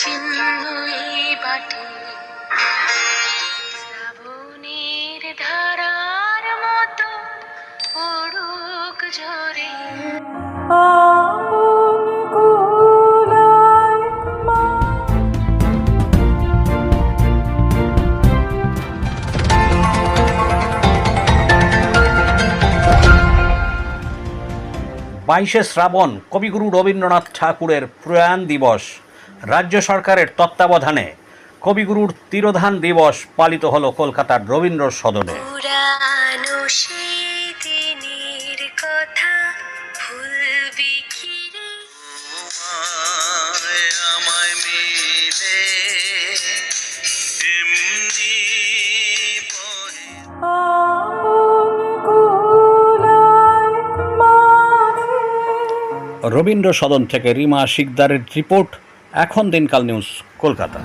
চিহ্ন এই বাটে শ্রাবণের ধারার মতো পড়ুক ঝরে। বাইশে শ্রাবণ কবিগুরু রবীন্দ্রনাথ ঠাকুরের প্রয়াণ দিবস। রাজ্য সরকারের তত্ত্বাবধানে কবিগুরুর তিরোধান দিবস পালিত হলো কলকাতার রবীন্দ্র সদনে। রবীন্দ্র সদন থেকে রিমা শিকদারের রিপোর্ট। এখন দিনকাল নিউজ কলকাতা।